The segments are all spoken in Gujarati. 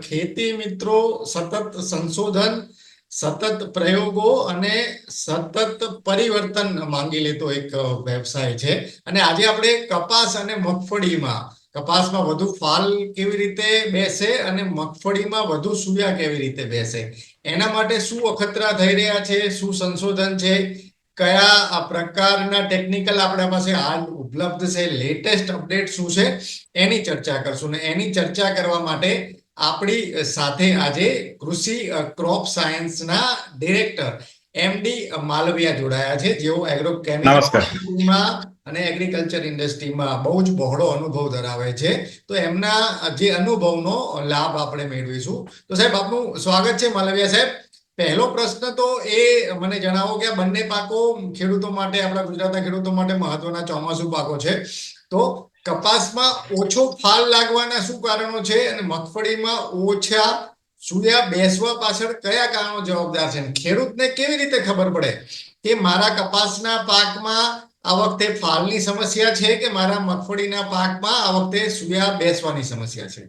ખેતી મિત્રો, સતત સંશોધન, સતત પ્રયોગો અને સતત પરિવર્તન માંગી લેતો એક વ્યવસાય છે. અને આજે આપણે કપાસ અને મગફળીમાં, કપાસમાં વધુ ફાલ કેવી રીતે બેસે અને મગફળીમાં વધુ સુયા કેવી રીતે બેસે? એના માટે શું અખતરા થઈ રહ્યા છે? શું સંશોધન છે? કયા પ્રકારના ટેકનિકલ આપણા પાસે હાલ ઉપલબ્ધ છે? લેટેસ્ટ અપડેટ શું છે? એની ચર્ચા કરશું. ને એની ચર્ચા કરવા માટે આપણી સાથે આજે કૃષિ ક્રોપ સાયન્સના ડિરેક્ટર એમડી માલવિયા જોડાયા છે. જેઓ એગ્રો. કેમિકલમાં અને એગ્રીકલ્ચર ઇન્ડસ્ટ્રીમાં બહુ જ બહોળો અનુભવ ધરાવે છે. તો એમના જે અનુભવનો લાભ આપણે મેળવીશું. તો સાહેબ આપનું સ્વાગત છે માલવિયા સાહેબ. પહેલો પ્રશ્ન તો એ મને જણાવો કે આ બંને પાકો ખેડૂતો માટે આપણા ગુજરાતના ખેડૂતો માટે મહત્વના ચોમાસુ પાકો છે. તો કપાસમાં ઓછો ફાલ લાગવાના શું કારણો છે અને મગફળીમાં ઓછા સુયા બેસવા પાછળ કયા કારણો જવાબદાર છે? ખેડૂતને કેવી રીતે ખબર પડે કે મારા કપાસના પાકમાં આ વખતે ફાલની સમસ્યા છે કે મારા મગફળીના પાકમાં આ વખતે સુયા બેસવાની સમસ્યા છે?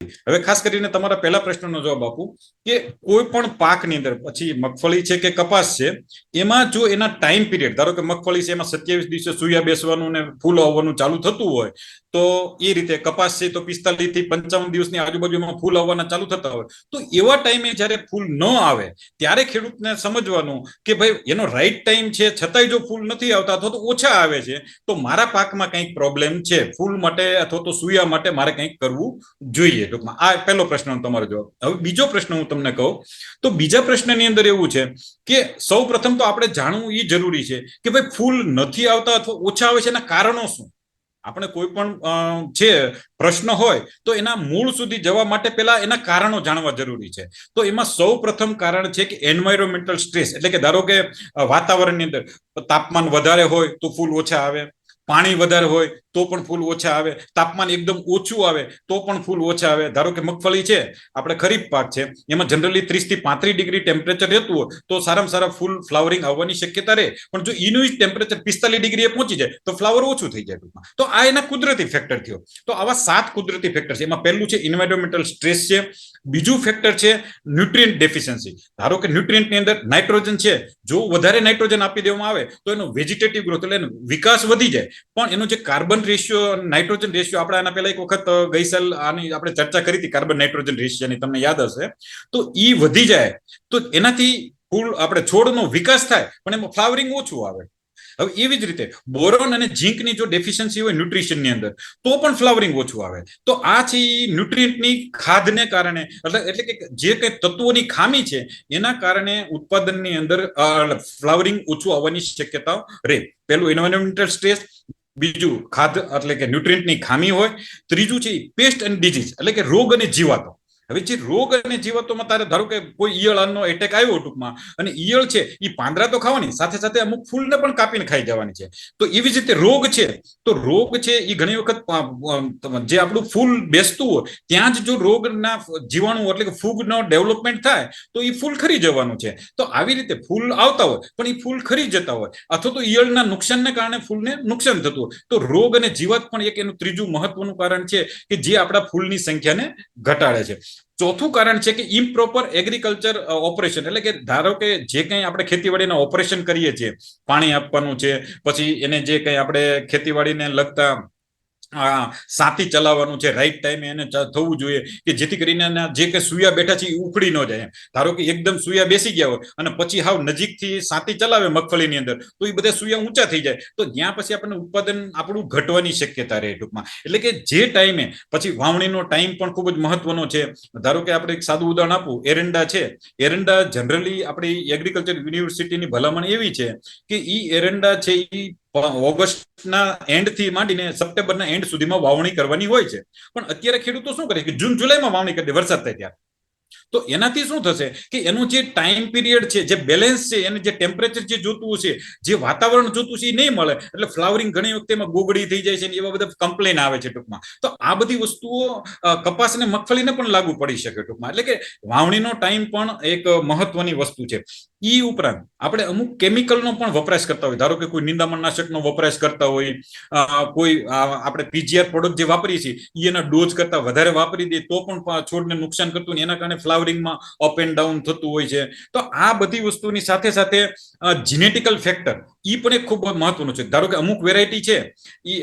હવે ખાસ કરીને તમારા પહેલા પ્રશ્નનો જવાબ આપું કે કોઈ પણ પાકની અંદર, પછી મગફળી છે કે કપાસ છે, એમાં જો એના ટાઈમ પીરિયડ ધારો કે મગફળી છે એમાં સત્યાવીસ દિવસે સુયા બેસવાનું ને ફૂલ આવવાનું ચાલુ થતું હોય તો એ રીતે કપાસ છે તો પિસ્તાલીસથી પંચાવન દિવસની આજુબાજુમાં ફૂલ આવવાના ચાલુ થતા હોય. તો એવા ટાઈમે જ્યારે ફૂલ ન આવે, ત્યારે ખેડૂતને સમજવાનું કે ભાઈ એનો રાઈટ ટાઈમ છે, છતાંય જો ફૂલ નથી આવતા અથવા તો ઓછા આવે છે, તો મારા પાકમાં કંઈક પ્રોબ્લેમ છે. ફૂલ માટે અથવા તો સુયા માટે મારે કંઈક કરવું જોઈએ. ટૂંકમાં આ પહેલો પ્રશ્ન તમારો જવાબ. હવે બીજો પ્રશ્ન હું તમને કહું. તો બીજા પ્રશ્નની અંદર એવું છે કે સૌ પ્રથમ તો આપણે જાણવું એ જરૂરી છે કે ભાઈ ફૂલ નથી આવતા અથવા ઓછા આવે છે એના કારણો શું? આપણે કોઈ પણ છે પ્રશ્ન હોય, તો એના મૂળ સુધી જવા માટે પહેલા એના કારણો જાણવા જરૂરી છે. તો એમાં સૌ પ્રથમ કારણ છે કે એન્વાયરોમેન્ટલ સ્ટ્રેસ એટલે કે ધારો કે વાતાવરણની અંદર તાપમાન વધારે હોય તો ફૂલ ઓછા આવે. પાણી વધારે હોય તો પણ ફૂલ ઓછા આવે, તાપમાન એકદમ ઓછું આવે તો પણ ફૂલ ઓછા આવે. ધારો કે મગફળી છે, આપણે ખરીફ પાક છે, એમાં જનરલી ત્રીસથી પાંત્રીસ ડિગ્રી ટેમ્પરેચર રહેતું હોય તો સારામાં સારા ફૂલ ફ્લાવરિંગ આવવાની શક્યતા રહે. પણ જો એનું જ ટેમ્પરેચર પિસ્તાલીસ ડિગ્રીએ પહોંચી જાય, તો ફ્લાવર ઓછું થઈ જાય ટૂંકમાં. તો આ એના કુદરતી ફેક્ટર થયો. તો આવા સાત કુદરતી ફેક્ટર છે. એમાં પહેલું છે ઇન્વાયરમેન્ટલ સ્ટ્રેસ છે, બીજું ફેક્ટર છે ન્યુટ્રિયન્ટ ડેફિશિયન્સી ધારો કે ન્યુટ્રિયન્ટની અંદર નાઇટ્રોજન છે, જો વધારે નાઇટ્રોજન આપી દેવામાં આવે, તો એનો વેજીટેટિવ ગ્રોથ એટલે વિકાસ વધી જાય. પણ એનો જે કાર્બન રેશિયો નાઇટ્રોજન રેશિયો આપણે આના પહેલા એક વખત અ, ગઈ સાલ આની આપણે ચર્ચા કરી હતી કાર્બન નાઇટ્રોજન રેશિયોની તમને યાદ હશે. તો એ વધી જાય તો એનાથી ફૂલ આપણે છોડનો વિકાસ થાય પણ એમાં ફ્લાવરિંગ ઓછું આવે. હવે એવી જ રીતે બોરોન અને ઝીંકની જો ડેફિશિયન્સી હોય ન્યુટ્રિશનની અંદર, તો પણ ફ્લાવરિંગ ઓછું આવે. તો આ છે એ ન્યુટ્રિયન્ટની ખાધને કારણે, એટલે એટલે કે જે કંઈ તત્વોની ખામી છે, એના કારણે ઉત્પાદનની અંદર ફ્લાવરિંગ ઓછું આવવાની શક્યતાઓ રહે. પેલું એન્વાયરમેન્ટલ સ્ટ્રેસ બીજું ખાધ એટલે કે ન્યુટ્રિયન્ટની ખામી હોય, ત્રીજું છે પેસ્ટ એન્ડ ડિઝીઝ એટલે કે રોગ અને જીવાતો. હવે જે રોગ અને જીવાતોમાં તારે ધારો કે કોઈ ઈયળનો એટેક આવ્યો ટૂંકમાં, અને ઈયળ છે એ પાંદડા તો ખાવાની, સાથે સાથે અમુક ફૂલને પણ કાપીને ખાઈ જવાની છે. તો એવી જ રીતે રોગ છે, તો રોગ છે એ ઘણી વખત જે આપણું ફૂલ બેસતું હોય, ત્યાં જ જો રોગના જીવાણુ એટલે કે ફૂગનો ડેવલપમેન્ટ થાય, તો એ ફૂલ ખરી જવાનું છે. તો આવી રીતે ફૂલ આવતા હોય, પણ એ ફૂલ ખરી જતા હોય, અથવા તો ઈયળના નુકસાનને કારણે ફૂલને નુકસાન થતું હોય, તો રોગ અને જીવાત પણ એક એનું ત્રીજું મહત્વનું કારણ છે કે જે આપણા ફૂલની સંખ્યાને ઘટાડે છે. ચોથું કારણ છે કે ઇમ્પ્રોપર એગ્રીકલ્ચર ઓપરેશન એટલે કે ધારો કે જે કંઈ આપણે ખેતીવાડીના ઓપરેશન કરીએ છીએ, પાણી આપવાનું છે, પછી એને જે કંઈ આપણે ખેતીવાડીને લગતા સાથી ચલાવવાનું છે. રાઈટ ટાઈમે એને થવું જોઈએ કે જેથી કરીને જે કે સુયા બેઠા છે એ ઉખડી ન જાય ધારો કે એકદમ સુયા બેસી ગયા હોય અને પછી હાવ નજીકથી સાથી ચલાવે મગફળીની અંદર, તો એ બધા સુયા ઊંચા થઈ જાય. તો ત્યાં પછી આપણને ઉત્પાદન આપણું ઘટવાની શક્યતા રહે ટૂંકમાં. એટલે કે જે ટાઈમે પછી વાવણીનો ટાઈમ પણ ખૂબ જ મહત્વનો છે. ધારો કે આપણે એક સાદું ઉદાહરણ આપું. એરંડા છે. એરંડા જનરલી આપણી એગ્રીકલ્ચર યુનિવર્સિટીની ભલામણ એવી છે કે ઈ એરંડા છે ઈ ઓગસ્ટના એન્ડથી માંડીને સપ્ટેમ્બરના એન્ડ સુધીમાં વાવણી કરવાની હોય છે. પણ અત્યારે ખેડૂતો શું કરે કે જૂન, જુલાઈમાં વાવણી કરી દે, વરસાદ થાય ત્યારે. તો એનાથી શું થશે કે એનું જે ટાઈમ પીરિયડ છે, જે બેલેન્સ છે, એને જે ટેમ્પરેચર જે જોતું છે જે વાતાવરણ જોતું છે એ નહીં મળે. એટલે ફ્લાવરિંગ ઘણી વખતે એમાં ગોગડી થઈ જાય છે એવા બધા કમ્પ્લેન આવે છે ટૂંકમાં. તો આ બધી વસ્તુઓ કપાસ અને મગફળીને પણ લાગુ પડી શકે ટૂંકમાં. એટલે કે વાવણીનો ટાઈમ પણ એક મહત્વની વસ્તુ છે. ઈ ઉપરાંત આપણે અમુક કેમિકલનો પણ વપરાશ કરતા હોય. ધારો કે કોઈ નિંદામણનાશકનો વપરાશ કરતા હોય કોઈ આપણે પીજીઆર પ્રોડક્ટ જે વાપરીએ છીએ એના ડોઝ કરતા વધારે વાપરી દઈએ તો પણ છોડને નુકસાન કરતું એના કારણે ફ્લાવરિંગમાં અપ એન્ડ ડાઉન થતું હોય છે. તો આ બધી વસ્તુની સાથે સાથે જીનેટિકલ ફેક્ટર એ પણ એક ખૂબ મહત્વનું છે. ધારો કે અમુક વેરાયટી છે એ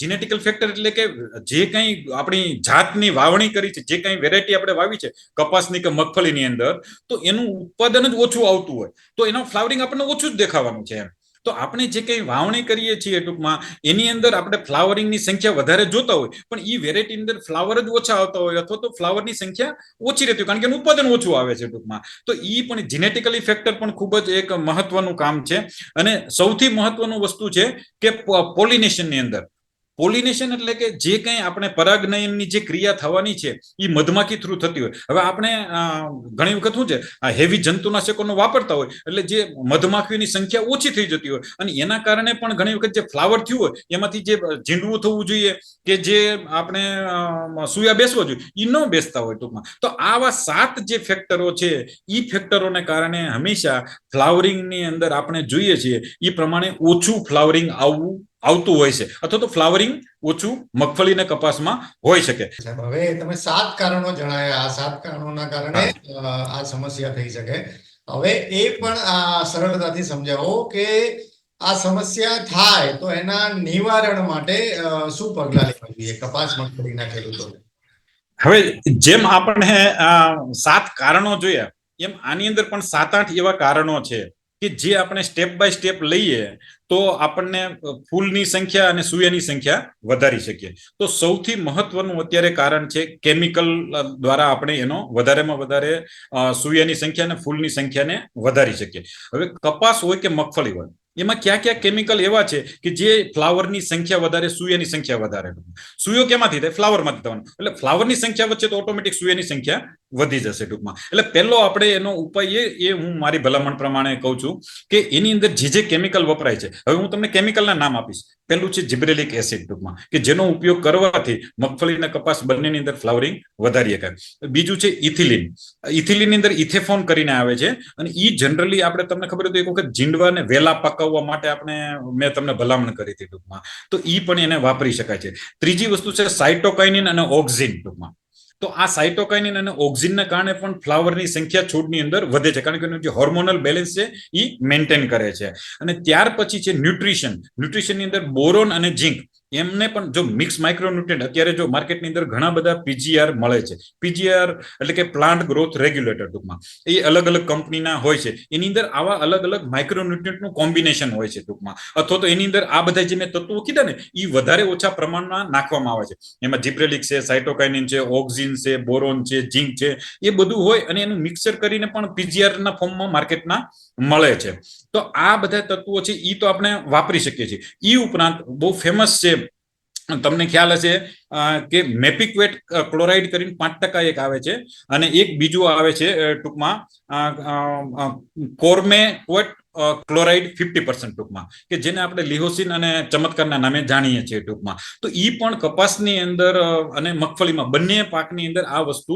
જીનેટિકલ ફેક્ટર એટલે કે જે કંઈ આપણી જાતની વાવણી કરી છે, જે કંઈ વેરાયટી આપણે વાવી છે, કપાસની કે મગફળીની અંદર, તો એનું ઉત્પાદન જ ઓછું આવતું હોય. તો એનું ફ્લાવરિંગ આપણને ઓછું જ દેખાવાનું છે એમ. તો આપણે જે કંઈ વાવણી કરીએ છીએ ટૂંકમાં, એની અંદર આપણે ફ્લાવરિંગની સંખ્યા વધારે જોતા હોય, પણ એ વેરાયટી અંદર ફ્લાવર જ ઓછા આવતા હોય અથવા તો ફ્લાવરની સંખ્યા ઓછી રહેતી હોય, કારણ કે એનું ઉત્પાદન ઓછું આવે છે ટૂંકમાં. તો એ પણ જીનેટિકલી ફેક્ટર પણ ખૂબ જ એક મહત્વનું કામ છે. અને સૌથી મહત્વનું વસ્તુ છે કે પોલિનેશનની અંદર. પોલિનેશન એટલે કે જે કંઈ આપણે પરાગનયનની જે ક્રિયા થવાની છે એ મધમાખી થ્રુ થતી હોય. હવે આપણે ઘણી વખત શું છે, આ હેવી જંતુનાશકોનો વાપરતા હોય, એટલે જે મધમાખીની સંખ્યા ઓછી થઈ જતી હોય, અને એના કારણે પણ ઘણી વખત જે ફ્લાવર થયું હોય, એમાંથી જે ઝીંડવું થવું જોઈએ, કે જે આપણે સુયા બેસવો જોઈએ એ ન બેસતા હોય ટૂંકમાં. તો આવા સાત જે ફેક્ટરો છે એ ફેક્ટરોને કારણે હંમેશા ફ્લાવરિંગની અંદર આપણે જોઈએ છીએ એ પ્રમાણે ઓછું ફ્લાવરિંગ આવવું આવતું હોય છે. અથવા તો ફ્લાવરિંગ ઓછું મગફળી અને કપાસમાં હોઈ શકે. હવે તમે સાત કારણો જણાયા. આ સાત કારણોના કારણે આ સમસ્યા થઈ શકે. હવે એ પણ આ સરળતાથી સમજાવો કે આ સમસ્યા થાય તો એના નિવારણ માટે શું પગલા લેવા જોઈએ? કપાસ મગફળીના ખેડૂતોને. હવે જેમ આપણે સાત કારણો જોયા એમ આની અંદર પણ સાત આઠ એવા કારણો છે કે જે આપણે સ્ટેપ બાય સ્ટેપ લઈએ તો આપણને ફૂલની સંખ્યા અને સૂર્યની સંખ્યા વધારી શકીએ. તો સૌથી મહત્વનું અત્યારે કારણ છે કેમિકલ દ્વારા આપણે એનો વધારેમાં વધારે સૂર્યની સંખ્યા અને ફૂલની સંખ્યાને વધારી શકીએ. હવે કપાસ હોય કે મગફળી હોય એમાં કયા કયા કેમિકલ એવા છે કે જે ફ્લાવરની સંખ્યા વધારે સૂર્યની સંખ્યા વધારે સૂયો કેમાંથી થાય? ફ્લાવરમાંથી થવાનું. એટલે ફ્લાવરની સંખ્યા વચ્ચે તો ઓટોમેટિક સૂર્યની સંખ્યા વધી જશે ટૂંકમાં. એટલે પહેલો આપણે એનો ઉપાય એ એ હું મારી ભલામણ પ્રમાણે કહું છું કે એની અંદર જે જે કેમિકલ વપરાય છે. હવે હું તમને કેમિકલના નામ આપીશ. પહેલું છે જિબ્રેલિક એસિડ ટૂંકમાં, કે જેનો ઉપયોગ કરવાથી મગફળી અને કપાસ બંનેની અંદર ફ્લાવરિંગ વધારી શકાય. બીજું છે ઇથિલિન. ઇથિલિનની અંદર ઇથેફોન કરીને આવે છે. અને એ જનરલી આપણે તમને ખબર હોય તો એક વખત જીંડવાને વેલા પકાવવા માટે આપણે, મેં તમને ભલામણ કરી હતી ટૂંકમાં. તો એ પણ એને વાપરી શકાય છે. ત્રીજી વસ્તુ છે સાઇટોકાઇનિન અને ઓક્ઝિન ટૂંકમાં. તો આ સાઇટોકાઇનિન અને ઓક્ઝિનના કારણે પણ ફ્લાવરની સંખ્યા છોડની અંદર વધે છે. કારણ કે એનું જે હોર્મોનલ બેલેન્સ છે એ મેન્ટેન કરે છે. અને ત્યાર પછી છે ન્યુટ્રિશન ન્યુટ્રિશનની અંદર બોરોન અને ઝિંક એમને પણ જો મિક્સ માઇક્રોન્યુટ્રિયન્ટ અત્યારે જો માર્કેટની અંદર ઘણા બધા પીજીઆર મળે છે. પીજીઆર એટલે કે પ્લાન્ટ ગ્રોથ રેગ્યુલેટર ટૂંકમાં. એ અલગ અલગ કંપનીના હોય છે. એની અંદર આવા અલગ અલગ માઇક્રોન્યુટ્રિયન્ટનું કોમ્બિનેશન હોય છે ટૂંકમાં. અથવા તો એની અંદર આ બધા જે મેં તત્વો કીધા ને એ વધારે ઓછા પ્રમાણમાં નાખવામાં આવે છે. એમાં જીબ્રેલિક છે સાઇટોકાઇનિન છે, ઓક્ઝિન છે, બોરોન છે, ઝીંક છે, એ બધું હોય અને એનું મિક્સર કરીને પણ પીજીઆર ના ફોર્મમાં માર્કેટના મળે છે. તો આ બધા તત્વો છે એ તો આપણે વાપરી શકીએ છીએ. એ ઉપરાંત બહુ ફેમસ છે તમને ખ્યાલ હશે કે મેપિક્વેટ ક્લોરાઇડ કરીને પાંચ ટકા એક આવે છે અને એક બીજું આવે છે ટૂંકમાં chlormequat chloride fifty percent ટૂંકમાં, કે જેને આપણે લિહોસિન અને ચમત્કારના નામે જાણીએ છીએ ટૂંકમાં. તો એ પણ કપાસની અંદર અને મગફળીમાં બંને પાકની અંદર આ વસ્તુ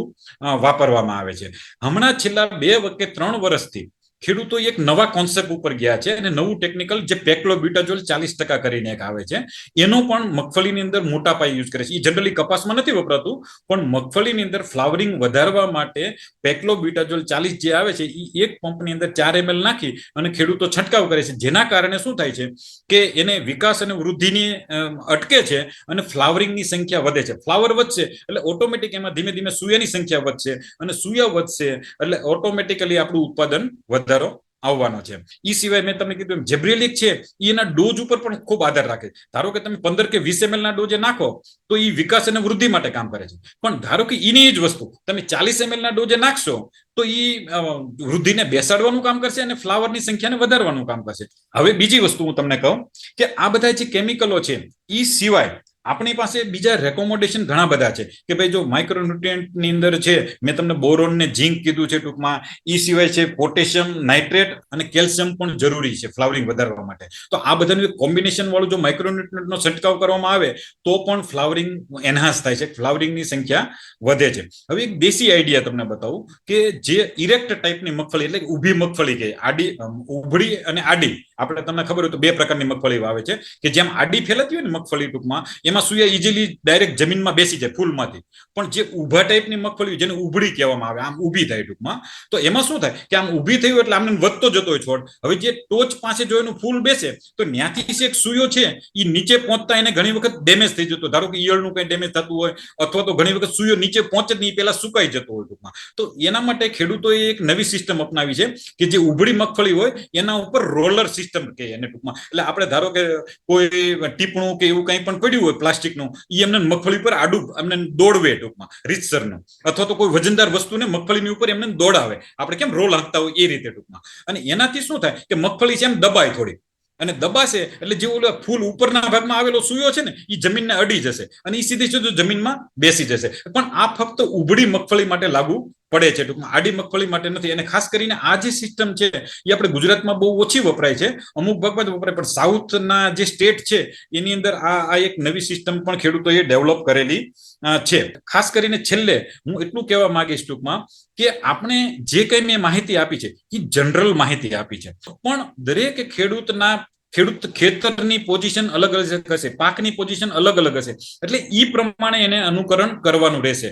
વાપરવામાં આવે છે. હમણાં છેલ્લા બે કે ત્રણ વર્ષથી ખેડૂતો એક નવા કોન્સેપ્ટ ઉપર ગયા છે અને નવું ટેકનિકલ જે પેક્લોબ્યુટાજોલ ચાલીસ ટકા કરીને એક આવે છે, એનો પણ મગફળીની અંદર મોટા પાયે યુઝ કરે છે. એ જનરલી કપાસમાં નથી વપરાતું, પણ મગફળીની અંદર ફ્લાવરિંગ વધારવા માટે પેક્લોબ્યુટાજોલ ચાલીસ જે આવે છે એ એક પંપની અંદર ચાર એમએલ નાખી અને ખેડૂતો છંટકાવ કરે છે. જેના કારણે શું થાય છે કે એને વિકાસ અને વૃદ્ધિની અટકે છે અને ફ્લાવરિંગની સંખ્યા વધે છે. ફ્લાવર વધશે એટલે ઓટોમેટિક એમાં ધીમે ધીમે સૂયાની સંખ્યા વધશે અને સૂયા વધશે એટલે ઓટોમેટિકલી આપણું ઉત્પાદન વધારો આવવાનો છે. એ સિવાય મેં તમને કીધું એમ, જેબ્રેલિક છે એના ડોઝ ઉપર પણ ખૂબ આધાર રાખે છે. ધારો કે તમે પંદર કે વીસ એમએલ ના ડોઝે નાખો, તો એ વિકાસ અને વૃદ્ધિ માટે કામ કરે છે. પણ ધારો કે એની જ વસ્તુ, તમે ચાલીસ એમએલ ના ડોઝે નાખશો, તો એ વૃદ્ધિને બેસાડવાનું કામ કરશે અને ફ્લાવરની સંખ્યાને વધારવાનું કામ કરશે. હવે બીજી વસ્તુ હું તમને કહું કે આ બધા જે કેમિકલો છે એ સિવાય આપણી પાસે બીજા રેકોમોડેશન ઘણા બધા છે કે ભાઈ જો માઇક્રોન્યુટ્રિયન્ટની અંદર છે, મેં તમને બોરોન ને ઝીંક કીધું છે ટૂંકમાં એ સિવાય છે પોટેશિયમ નાઇટ્રેટ અને કેલ્શિયમ પણ જરૂરી છે ફ્લાવરિંગ વધારવા માટે. તો આ બધાનું કોમ્બિનેશન વાળું જો માઇક્રોન્યુટ્રિયન્ટનો છંટકાવ કરવામાં આવે, તો પણ ફ્લાવરિંગ એન્હાન્સ થાય છે ફ્લાવરિંગની સંખ્યા વધે છે. હવે એક દેશી આઈડિયા તમને બતાવું કે જે ઇરેક્ટ ટાઈપની મગફળી એટલે ઊભી મગફળી કહે આડી ઉભળી અને આડી. આપણે તમને ખબર હોય તો બે પ્રકારની મગફળી વાવે છે કે જેમ આડી ફેલાતી હોય ને મગફળી ટૂંકમાં, એમાં સૂર્ય ઇઝીલી ડાયરેક્ટ જમીનમાં બેસી જાય ફૂલમાંથી. પણ જે ઊભા ટાઈપની મગફળી જેને ઉભળી કહેવામાં આવે, આમ ઊભી થાય ટૂંકમાં, તો એમાં શું થાય કે આમ ઊભી થયું એટલે આમને વધતો જતો હોય છોડ. હવે જે ટોચ પાસે જો એનું ફૂલ બેસે, તો ત્યાંથી એક સુયો છે એ નીચે પહોંચતા એને ઘણી વખત ડેમેજ થઈ જતો ધારો કે ઈયળનું કંઈ ડેમેજ થતું હોય, અથવા તો ઘણી વખત સુયો નીચે પહોંચે નહીં પહેલાં સુકાઈ જતો હોય ટૂંકમાં. તો એના માટે ખેડૂતોએ એક નવી સિસ્ટમ અપનાવી છે કે જે ઉભળી મગફળી હોય, એના ઉપર રોલર સિસ્ટમ કહે એને ટૂંકમાં. એટલે આપણે ધારો કે કોઈ ટીપણું કે એવું કંઈ પણ પડ્યું હોય પ્લાસ્ટિકનું એ એમને મગફળી પર આડું એમને દોડવે ટૂંકમાં, રીતસરનું. અથવા તો કોઈ વજનદાર વસ્તુને મગફળીની ઉપર એમને દોડાવે. આપણે કેમ રોલ હાંકતા હોય એ રીતે ટૂંકમાં. અને એનાથી શું થાય કે મગફળી છે એમ દબાય થોડી. અને દબાશે એટલે જે ઓલો ફૂલ ઉપરના ભાગમાં આવેલો સુયો છે ને એ જમીનને અડી જશે. અને એ સીધી સીધું જમીનમાં બેસી જશે. પણ આ ફક્ત ઉભડી મગફળી માટે લાગુ પડે છે. ટૂંકમાં આડી મગફળી માટે નથી. અને ખાસ કરીને આ જે સિસ્ટમ છે, એ આપણે ગુજરાતમાં બહુ ઓછી વપરાય છે. અમુક ભાગમાં જ વપરાય, પણ સાઉથના જે સ્ટેટ છે, એની અંદર આ આ એક નવી સિસ્ટમ પણ ખેડૂતોએ ડેવલપ કરેલી છે. ખાસ કરીને છેલ્લે હું એટલું કહેવા માંગીશ ટૂંકમાં કે આપણે જે કંઈ મેં માહિતી આપી છે, એ જનરલ માહિતી આપી છે. પણ દરેક ખેડૂતના, ખેડૂત ખેતરની પોઝિશન અલગ અલગ હશે, પાકની પોઝિશન અલગ અલગ હશે. એટલે એ પ્રમાણે એને અનુકરણ કરવાનું રહેશે.